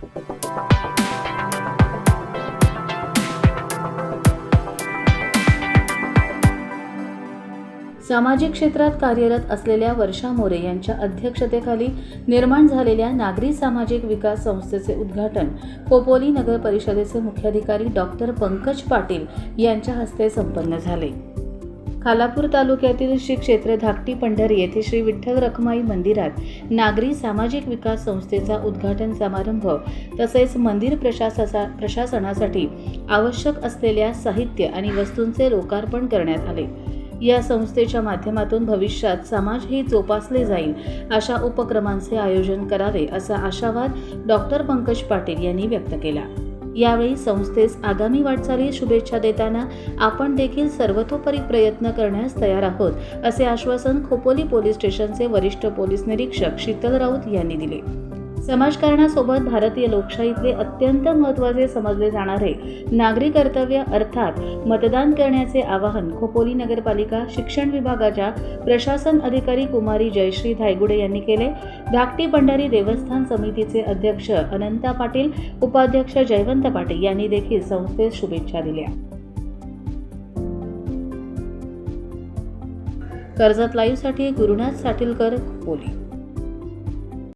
सामाजिक क्षेत्रात कार्यरत असलेल्या वर्षा मोरे यांच्या अध्यक्षतेखाली निर्माण झालेल्या नागरी सामाजिक विकास संस्थेचे उद्घाटन खोपोली नगर परिषदेचे मुख्याधिकारी डॉक्टर पंकज पाटील यांच्या हस्ते संपन्न झाले. खालापूर तालुक्यातील श्री क्षेत्र धाकटी पंढरी येथे श्री विठ्ठल रखमाई मंदिरात नागरी सामाजिक विकास संस्थेचा उद्घाटन समारंभ तसेच मंदिर प्रशासा प्रशासनासाठी आवश्यक असलेल्या साहित्य आणि वस्तूंचे लोकार्पण करण्यात आले. या संस्थेच्या माध्यमातून भविष्यात समाजही जोपासले जाईल अशा उपक्रमांचे आयोजन करावे असा आशावाद डॉक्टर पंकज पाटील यांनी व्यक्त केला. यावेळी संस्थेस आगामी वाटचाली शुभेच्छा देताना आपण देखील सर्वतोपरी प्रयत्न करण्यास तयार आहोत असे आश्वासन खोपोली पोलीस स्टेशनचे वरिष्ठ पोलीस निरीक्षक शीतल राऊत यांनी दिले. समाजकारणासोबत भारतीय लोकशाहीतले अत्यंत महत्त्वाचे समजले जाणारे नागरी कर्तव्य अर्थात मतदान करण्याचे आवाहन खोपोली नगरपालिका शिक्षण विभागाच्या प्रशासन अधिकारी कुमारी जयश्री धायगुडे यांनी केले. धाकटी भंडारी देवस्थान समितीचे अध्यक्ष अनंता पाटील उपाध्यक्ष जयवंत पाटील यांनी देखील संस्थेस शुभेच्छा दिल्या. कर्जत लाईव्हसाठी गुरुनाथ साटीलकर खोपोली.